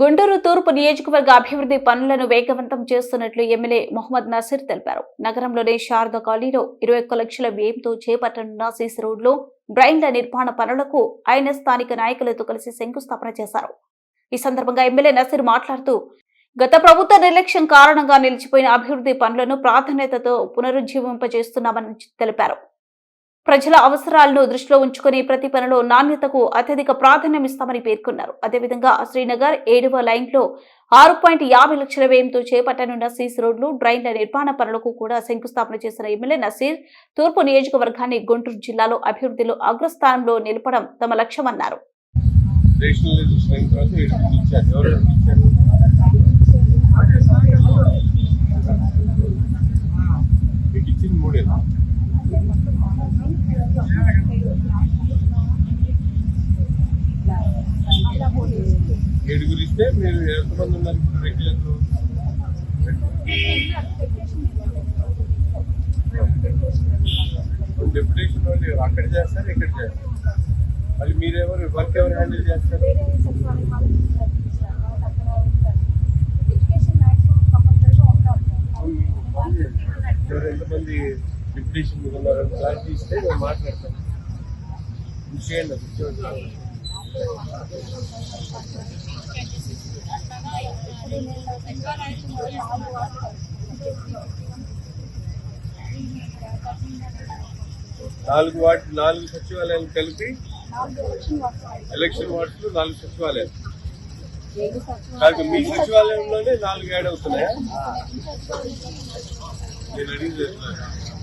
గుంటూరు తూర్పు నియోజకవర్గ అభివృద్ధి పనులను వేగవంతం చేస్తున్నట్లు ఎమ్మెల్యే మొహమ్మద్ నసీర్ తెలిపారు. నగరంలోని శారద కాలనీలో ఇరవై ఒక్క లక్షల వ్యయంతో చేపట్టనున్న సీసీ రోడ్లో బ్రైన్ల నిర్మాణ పనులకు ఆయన స్థానిక నాయకులతో కలిసి శంకుస్థాపన చేశారు. ఈ సందర్భంగా ఎమ్మెల్యే నసీర్ మాట్లాడుతూ గత ప్రభుత్వ నిర్లక్ష్యం కారణంగా నిలిచిపోయిన అభివృద్ధి పనులను ప్రాధాన్యతతో పునరుజ్జీవింపజేస్తున్నామని తెలిపారు. ప్రజల అవసరాలను దృష్టిలో ఉంచుకుని ప్రతి పనిలో నాణ్యతకు అత్యధిక ప్రాధాన్యం ఇస్తామని పేర్కొన్నారు. అదేవిధంగా శ్రీనగర్ ఏడవ లైన్లో ఆరు పాయింట్ యాభై లక్షల వ్యయంతో చేపట్టనున్న సీసీ రోడ్లు డ్రైన్ల నిర్మాణ పనులకు కూడా శంకుస్థాపన చేసిన ఎమ్మెల్యే నసీర్ తూర్పు నియోజకవర్గాన్ని గుంటూరు జిల్లాలో అభివృద్ధిలో అగ్రస్థానంలో నిలపడం తమ లక్ష్యమన్నారు. రేషనల్ రిజిస్టర్ అయిన తర్వాత వీళ్ళకి ఇచ్చారు ఎవరు ఇచ్చారు మీకు ఇచ్చింది మూడే ఏడుగురు ఇస్తే మీరు ఎంతమంది ఉన్నారు ఇప్పుడు రెగ్యులర్ డెప్యుటేషన్ వాళ్ళు అక్కడ చేస్తారు ఇక్కడ చేస్తారు? మళ్ళీ మీరెవరు వర్క్ ఎవరు హ్యాండిల్ చేస్తారు ఎవరు ఎంతమంది డిప్యూటేషన్ మీద ఉన్నారని క్లారిటీ ఇస్తే మేము మాట్లాడతాం ఇది చేయండి అది ఇచ్చేయండి. నాలుగు వార్డు నాలుగు సచివాలయాలు కలిపి ఎలక్షన్ వార్డులు నాలుగు సచివాలయాలు. కాదు మీ సచివాలయంలోనే నాలుగు యాడ్ అవుతున్నాయా? నేను చెప్తున్నాను.